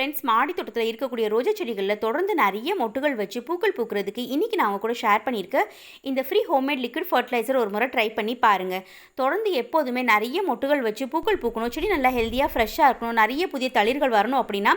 Friends மாடி தோட்டத்தில் இருக்கக்கூடிய ரோஜா செடிகளில் தொடர்ந்து நிறைய மொட்டுகள் வச்சு பூக்கள் பூக்கிறதுக்கு இன்றைக்கி நான் கூட ஷேர் பண்ணியிருக்கேன். இந்த ஃப்ரீ ஹோம்மேட் லிக்விட் ஃபர்டிலைசர் ஒரு முறை ட்ரை பண்ணி பாருங்கள் தொடர்ந்து எப்போதுமே நிறைய மொட்டுகள் வச்சு பூக்கள் பூக்கணும் செடி நல்லா ஹெல்த்தியாக ஃப்ரெஷ்ஷாக இருக்கணும் நிறைய புதிய தளிர்கள் வரணும் அப்படின்னா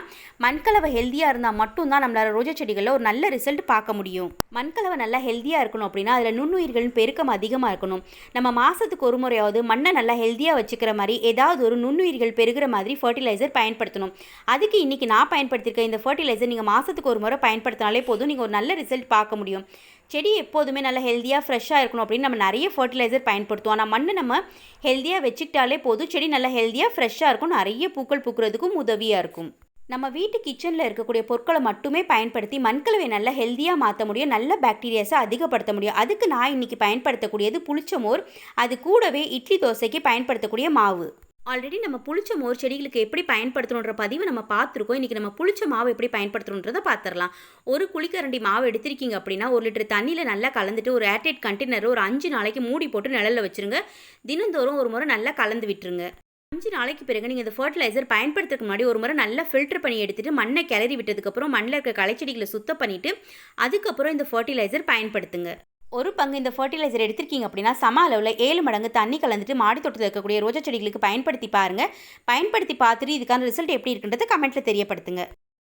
மண்கலவை ஹெல்த்தியாக இருந்தால் மட்டும்தான் நம்மளால் ரோஜா செடிகளில் ஒரு நல்ல ரிசல்ட் பார்க்க முடியும். மண்கலவை நல்லா ஹெல்த்தியாக இருக்கணும் அப்படின்னா அதில் நுண்ணுயிர்களின் பெருக்கம் அதிகமாக இருக்கணும். நம்ம மாதத்துக்கு ஒரு முறையாவது மண்ணை நல்லா ஹெல்த்தியாக வச்சுக்கிற மாதிரி ஏதாவது ஒரு நுண்ணுயிர்கள் பெருகிற மாதிரி ஃபர்டிலைசர் பயன்படுத்தணும். அதுக்கு இன்றைக்கி நான் பயன்படுத்தியிருக்க இந்த ஃபர்டிலைசர் நீங்கள் மாதத்துக்கு ஒரு முறை பயன்படுத்தினாலே போதும். நீங்கள் ஒரு நல்ல ரிசல்ட் பார்க்க முடியும். செடி எப்போதுமே நல்லா ஹெல்த்தியாக ஃப்ரெஷ்ஷாக இருக்கணும் அப்படின்னு நம்ம நிறைய ஃபர்டிலைசர் பயன்படுத்துவோம். ஆனால் மண்ணை நம்ம ஹெல்த்தியாக வச்சுக்கிட்டாலே போதும். செடி நல்லா ஹெல்த்தியாக ஃப்ரெஷ்ஷாக இருக்கும். நிறைய பூக்கள் பூக்கிறதுக்கும் உதவியாக இருக்கும். நம்ம வீட்டு கிச்சனில் இருக்கக்கூடிய பொருட்களை மட்டுமே பயன்படுத்தி மண்கலவை நல்லா ஹெல்த்தியாக மாற்ற முடியும். நல்ல பாக்டீரியாஸை அதிகப்படுத்த முடியும். அதுக்கு நான் இன்றைக்கி பயன்படுத்தக்கூடியது புளிச்ச மோர். அது கூடவே இட்லி தோசைக்கு பயன்படுத்தக்கூடிய மாவு. ஆல்ரெடி நம்ம புளிச்ச மோர் செடிகளுக்கு எப்படி பயன்படுத்தணுன்ற பதிவு நம்ம பார்த்துருக்கோம். இன்றைக்கி நம்ம புளிச்ச மாவு எப்படி பயன்படுத்தணுன்றதை பார்த்துடலாம் ஒரு குழிக்கரண்டி மாவு எடுத்திருக்கீங்க அப்படின்னா ஒரு லிட்டர் தண்ணியில் நல்லா கலந்துட்டு ஒரு ஏர்டைட் கண்டெய்னர் ஒரு அஞ்சு நாளைக்கு மூடி போட்டு நிழலில் வச்சுருங்க. தினந்தோறும் ஒரு முறை நல்லா கலந்து விட்டுருங்க. அஞ்சு நாளைக்கு பிறகு நீங்கள் இந்த ஃபர்டிலைசர் பயன்படுத்துறதுக்கு முன்னாடி ஒரு முறை நல்லா ஃபில்டர் பண்ணி எடுத்துட்டு மண்ணை கிளறி விட்டதுக்கப்புறம் மண்ணில் இருக்க களைச்செடிகளை சுத்தம் பண்ணிவிட்டு அதுக்கப்புறம் இந்த ஃபர்டிலைசர் பயன்படுத்துங்க. ஒரு பங்கு இந்த ஃபர்டிலைசர் எடுத்திருக்கீங்க அப்படின்னா சம அளவில் ஏழு மடங்கு தண்ணி கலந்துட்டு மாடி தோட்டத்தில் இருக்கக்கூடிய ரோஜா செடிகளுக்கு பயன்படுத்தி பாருங்கள் பயன்படுத்தி பார்த்துட்டு இதுக்கான ரிசல்ட் எப்படி இருக்குன்றதை கமெண்ட்டில் தெரியப்படுத்துங்க.